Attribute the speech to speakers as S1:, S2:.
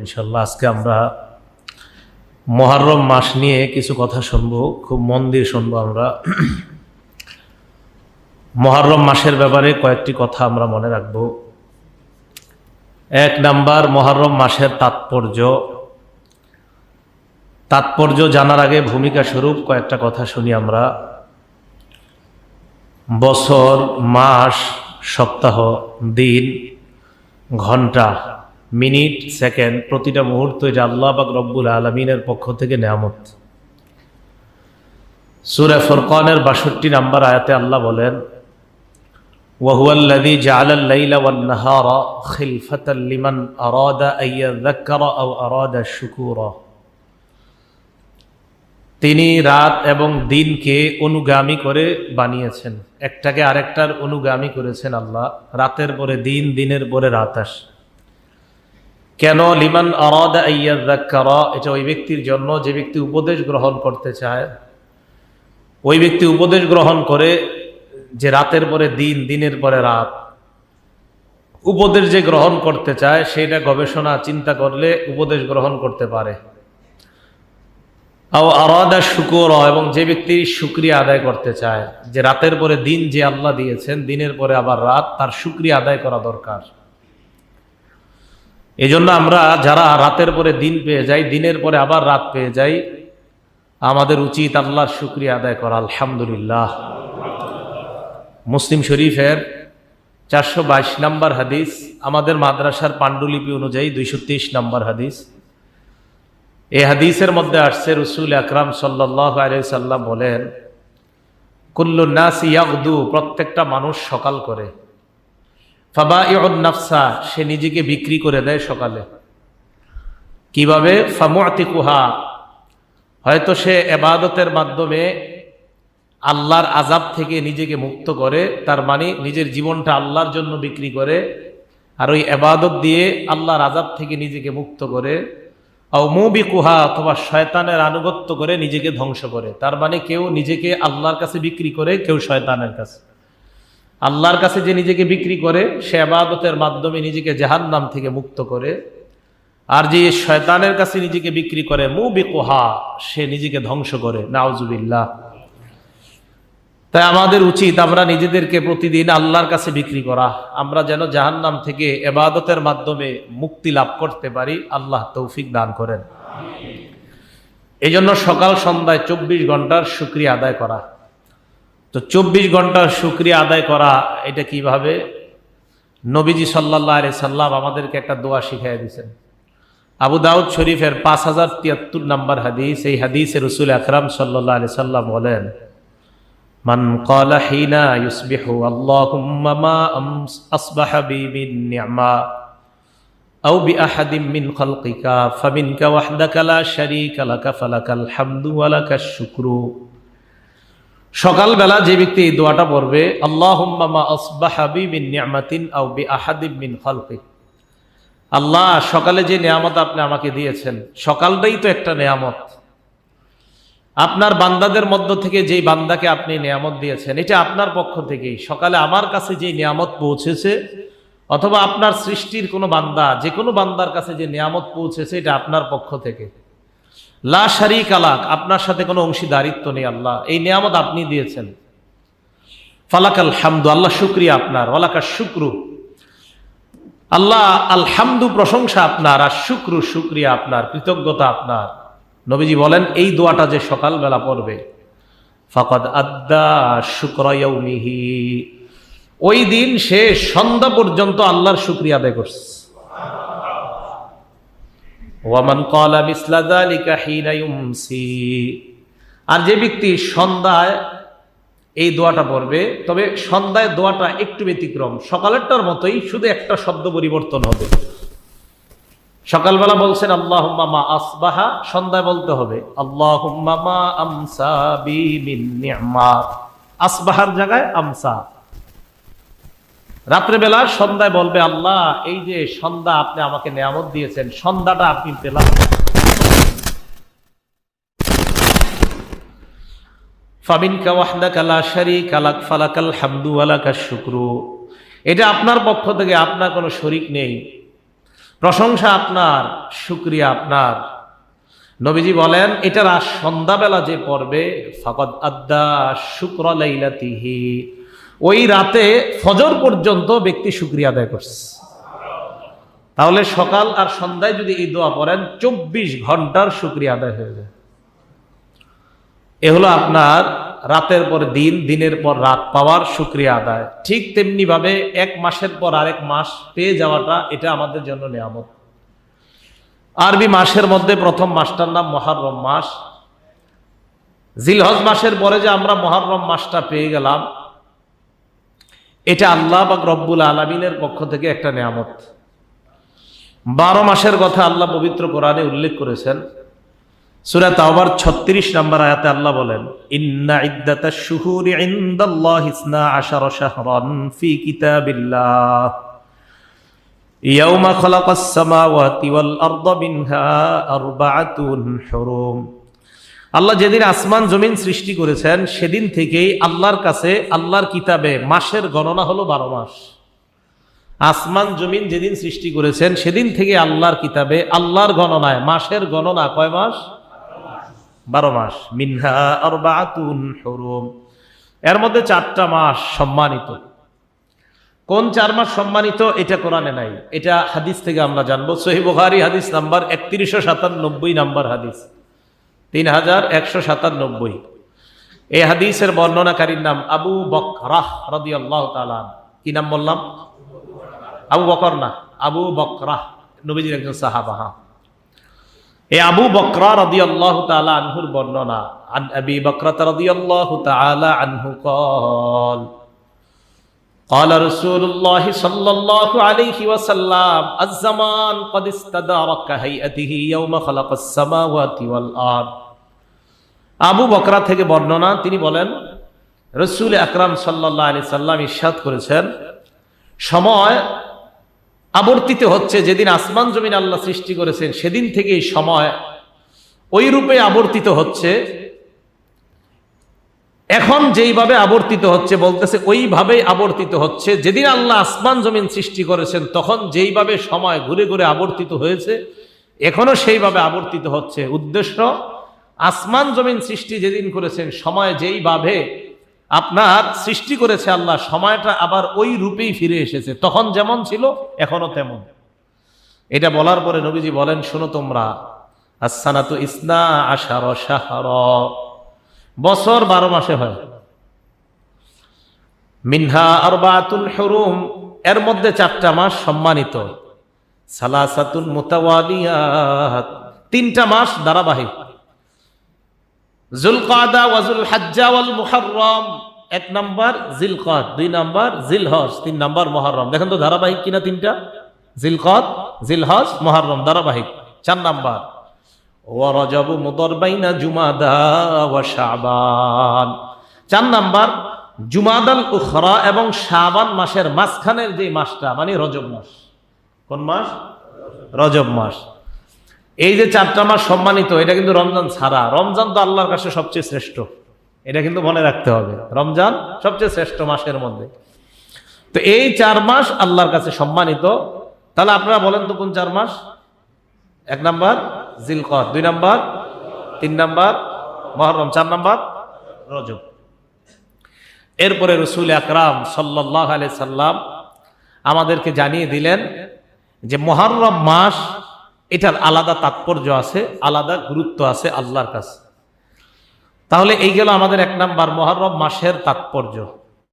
S1: ইনশাল্লাহ আজকে আমরা মহারম মাস নিয়ে কিছু কথা শুনব, খুব মন দিয়ে শুনব আমরা। মহারম মাসের ব্যাপারে কয়েকটি কথা আমরা মনে রাখব। এক নাম্বার, মহারম মাসের তাৎপর্য। তাৎপর্য জানার আগে ভূমিকা স্বরূপ কয়েকটা কথা শুনি আমরা। বছর, মাস, সপ্তাহ, দিন, ঘণ্টা। মিনিট, সেকেন্ড, প্রতিটা মুহূর্ত এটা আল্লাহ বাক রব্বুল আলমিনের পক্ষ থেকে নেয়ামত। সুরে ফোরকানের বাষট্টি নাম্বার আয়াতে আল্লাহ বলেন ওয়াহুয়াল্লাদি জালাল্লাইলা তিনি রাত এবং দিনকে অনুগামী করে বানিয়েছেন। একটাকে আরেকটার অনুগামী করেছেন আল্লাহ। রাতের পরে দিন, দিনের পরে রাত আসে। কেন লিমান এটা ওই ব্যক্তির জন্য যে ব্যক্তি উপদেশ গ্রহণ করতে চায়। ওই ব্যক্তি উপদেশ গ্রহণ করে যে রাতের পরে দিন, দিনের পরে রাত। উপদেশ যে গ্রহণ করতে চায়, সেটা গবেষণা, চিন্তা করলে উপদেশ গ্রহণ করতে পারে। আরাদা শুকুর, এবং যে ব্যক্তি শুক্রিয়া আদায় করতে চায়, যে রাতের পরে দিন যে আল্লাহ দিয়েছেন, দিনের পরে আবার রাত, তার শুক্রিয়া আদায় করা দরকার। এই জন্য আমরা যারা রাতের পরে দিন পেয়ে যাই, দিনের পরে আবার রাত পেয়ে যাই, আমাদের উচিত আল্লাহর শুক্রিয়া আদায় করা, আলহামদুলিল্লাহ। মুসলিম শরীফের চারশো বাইশ নম্বর হাদিস, আমাদের মাদ্রাসার পাণ্ডুলিপি অনুযায়ী দুইশো তেইশ নম্বর হাদিস। এই হাদিসের মধ্যে আসছে, রসুল আকরাম সাল্লাহ সাল্লাম বলেন কুল্লু নাস ইয়াকদু প্রত্যেকটা মানুষ সকাল করে। ফাবা নাফসা, সে নিজেকে বিক্রি করে দেয় সকালে। কীভাবে? ফামুয়াতিকুহা হয়তো সে এবাদতের মাধ্যমে আল্লাহর আজাব থেকে নিজেকে মুক্ত করে, তার মানে নিজের জীবনটা আল্লাহর জন্য বিক্রি করে, আর ওই এবাদত দিয়ে আল্লাহর আজাব থেকে নিজেকে মুক্ত করে। মুবি কুহা অথবা শয়তানের আনুগত্য করে নিজেকে ধ্বংস করে। তার মানে কেউ নিজেকে আল্লাহর কাছে বিক্রি করে, কেউ শয়তানের কাছে। আল্লাহর কাছে যে নিজেকে বিক্রি করে, সে আবাদতের মাধ্যমে নিজেকে জাহান নাম থেকে মুক্ত করে। আর যে শয়তানের কাছে নিজেকে বিক্রি করে মুবি কুহা সে নিজেকে ধ্বংস করে। নাওজুবিল্লাহ তাই আমাদের উচিত আমরা নিজেদেরকে প্রতিদিন আল্লাহর কাছে বিক্রি করা। আমরা যেন জাহান্নাম থেকে এবাদতের মাধ্যমে মুক্তি লাভ করতে পারি। আল্লাহ তৌফিক দান করেন। এই জন্য সকাল সন্ধ্যায় চব্বিশ ঘণ্টার সুক্রিয়া আদায় করা। তো চব্বিশ ঘন্টার সুক্রিয়া আদায় করা এটা কিভাবে নবীজি সাল্লাহ আলি সাল্লাম আমাদেরকে একটা দোয়া শিখাই দিয়েছেন আবু দাউদ শরীফের পাঁচ হাজার তিয়াত্তর নম্বর হাদিস এই হাদিসে রসুল আকরাম সাল্লাহ আলি সাল্লাম বলেন من قال حين يصبح اللهم ما أصبح بي من نعمة أو بأحد من خلقك فمنك وحدك لا شريك لك فلك الحمد ولك الشكر সকালবেলা যে ব্যক্তি এই দোয়াটা পড়বে আল্লাহ সকালে যে নিয়ামত আপনি আমাকে দিয়েছেন সকালটাই তো একটা নিয়ামত। আপনার বান্দাদের মধ্য থেকে যেই বান্দাকে আপনি নিয়ামত দিয়েছেন এটা আপনার পক্ষ থেকেই। সকালে আমার কাছে যে নিয়ামত পৌঁছেছে অথবা আপনার সৃষ্টির কোনো বান্দা যে কোনো বান্দার কাছে যে নিয়ামত পৌঁছেছে এটা আপনার পক্ষ থেকে। লা শারিক আলাক আপনার সাথে কোনো অংশীদারিত্ব নেই আল্লাহ। এই নিয়ামত আপনি দিয়েছেন। ফালাকাল হামদু, আল্লাহ শুক্রিয়া আপনার। ওয়ালাকা শুক্রু। আল্লাহ আলহামদু প্রশংসা আপনার, আর শুক্রু শুক্রিয়া আপনার, কৃতজ্ঞতা আপনার। নবীজি বলেন, এই দোয়াটা যে সকালবেলা পড়বে, ফকদ আদা শুক্রয়ৌমিহি ওই দিন সে সন্ধ্যা পর্যন্ত আল্লাহর শুক্রিয়া আদায় করছে। ওয়ামান কলা মিসলাদালিকা হিনা ইউমসি। আর যে ব্যক্তি সন্ধ্যায় এই দোয়াটা পড়বে, তবে সন্ধ্যায় দোয়াটা একটু ব্যতিক্রম। সকালেরটার মতোই শুধু একটা শব্দ পরিবর্তন হবে। সকালবেলা বলছেন আল্লাহ মা আসবাহা। সন্ধ্যায় বলতে হবে আল্লাহ মামা আমসা বি আসবাহার জায়গায় আমসা। রাত্রেবেলা সন্ধ্যায় বলবে, আল্লাহ, এই যে সন্ধ্যা আপনি আমাকে নিয়ামত দিয়েছেন, সন্ধ্যাটা আপনি পেলাম। ফামিন কাওয়াহদা কালা শারি কালাক ফালাকাল হামদু আলাকা শুক্রু। এটা আপনার পক্ষ থেকে আপনার কোনো শরিক নেই। প্রশংসা আপনার, শুক্রিয়া আপনার। নবীজি বলেন এটা রাত সন্ধ্যাবেলা যে পড়বে, ফাকদ আদ্দা শুক্র লাইলাতিহি। ওই রাতে ফজর পর্যন্ত ব্যক্তি শুক্রিয়া আদায় করছে। তাহলে সকাল আর সন্ধ্যায় যদি এই দোয়া পড়েন, চব্বিশ ঘণ্টার শুক্রিয়া আদায় হয়ে যায়। এ হলো আপনার রাতের পর দিন, দিনের পর রাত পাওয়ার শুক্রিয়া আদায়। ঠিক তেমনি ভাবে এক মাসের পর আরেক মাস পেয়ে যাওয়াটা এটা আমাদের জন্য নিয়ামত। আরবি মাসের মধ্যে প্রথম মাসটার নাম মহারম মাস। জিলহজ মাসের পরে যে আমরা মহারম মাসটা পেয়ে গেলাম এটা আল্লাহ বা রব্বুল আলমিনের পক্ষ থেকে একটা নিয়ামত। বারো মাসের কথা আল্লাহ পবিত্র কোরআনে উল্লেখ করেছেন। সুরা তাওবার ছত্রিশ নম্বর আয়াতে আল্লাহ বলেন, ইন্না ইদ্দাতা শুহুরি ইনদাল্লাহ ইসনা আশার শাহরান ফি কিতাবিল্লাহ। ইয়াউমা খালাকাস সামাওয়াতি ওয়াল আরদা মিনহা আরবাআতুন হুরুম। আল্লাহ যেদিন আসমান জমিন সৃষ্টি করেছেন, সেদিন থেকেই আল্লাহর কাছে আল্লাহর কিতাবে মাসের গণনা হলো বারো মাস। আসমান জমিন যেদিন সৃষ্টি করেছেন, সেদিন থেকে আল্লাহর কিতাবে আল্লাহর গণনায় মাসের গণনা কয় মাস? বারো মাস। মিনহা হরুম। এর মধ্যে চারটা মাস সম্মানিত। কোন চার মাস সম্মানিত? এটা কোরআনে নাই। এটা হাদিস থেকে আমরা জানব। সহি বুখারি হাদিস নাম্বার একত্রিশশো সাতানব্বই নাম্বার হাদিস। তিন হাজার একশো সাতানব্বই। এই হাদিসের বর্ণনাকারীর নাম আবু বকরাহ রদি আল্লাহ তালান কি নাম বললাম? আবু বকর না, আবু বকরাহ, নবীজির একজন সাহাবা হ্যাঁ। এই আবু বকরা রদি আল্লাহ তালা আনহুর বর্ণনা আবি বকরাত রদি আল্লাহ তালা আনহু কল قال رسول الله صلى الله عليه وسلم الزمان قد استدار كهيئته يوم خلق السماوات والارض আবু বকরা থেকে বর্ণনা তিনি বলেন রসুল আকরাম সাল্লাহ আলি সাল্লাম ইস্বাদ করেছেন সময় আবর্তিত হচ্ছে যেদিন আসমান জমিন আল্লাহ সৃষ্টি করেছেন সেদিন থেকে এই সময় ওই রূপে আবর্তিত হচ্ছে এখন যেইভাবে আবর্তিত হচ্ছে বলতেছে, ওইভাবেই আবর্তিত হচ্ছে। যেদিন আল্লাহ আসমান জমিন সৃষ্টি করেছেন, তখন যেইভাবে সময় ঘুরে ঘুরে আবর্তিত হয়েছে, এখনও সেইভাবে আবর্তিত হচ্ছে। উদ্দেশ্য, আসমান জমিন সৃষ্টি যেদিন করেছেন, সময় যেইভাবে আপনার সৃষ্টি করেছে আল্লাহ, সময়টা আবার ওই রূপেই ফিরে এসেছে। তখন যেমন ছিল, এখনও তেমন। এটা বলার পরে নবীজি বলেন, শোনো তোমরা আসানা তো ইসনা আশার সাহার বছর বারো মাসে হয়। মিনহা আর বাতুল হরুম, এর মধ্যে চারটা মাস সম্মানিত। সালাসাতুন মোতাওয়ালিয়াত, তিনটা মাস ধারাবাহিক। জুলকাদা ওয়াজুল হাজ্জা ওয়াল মুহাররম, এক নাম্বার জিলকদ, দুই নাম্বার জিলহজ, তিন নাম্বার মহরম দেখেন তো ধারাবাহিক কিনা তিনটা? জিলকদ, জিলহজ মহরম ধারাবাহিক, চার নাম্বার। ওয়ারজাবু মুদরবাইনা জুমাদা ওয়া শাবান। চার নাম্বার জুমাদাল উখরা এবং শাবান মাসের মাঝখানের যে মাসটা মানে রজব মাস। কোন মাস? রজব মাস। এই যে চারটা মাস সম্মানিত, এটা কিন্তু রমজান ছাড়া। রমজান তো আল্লাহর কাছে সবচেয়ে শ্রেষ্ঠ। এটা কিন্তু মনে রাখতে হবে। রমজান সবচেয়ে শ্রেষ্ঠ মাসের মধ্যে। তো এই চার মাস আল্লাহর কাছে সম্মানিত। তাহলে আপনারা বলেন তো কোন চার মাস? এক নাম্বার জিলকর দুই নাম্বার, তিন নাম্বার, মহরম, চার নাম্বার, রজব। এরপরে রসুল আকরাম সাল্লাহ সাল্লাম আমাদেরকে জানিয়ে দিলেন যে মহরম মাস, এটার আলাদা তাৎপর্য আছে, আলাদা গুরুত্ব আছে আল্লাহর কাছে। তাহলে এই গেল আমাদের এক নাম্বার মহরম মাসের তাৎপর্য।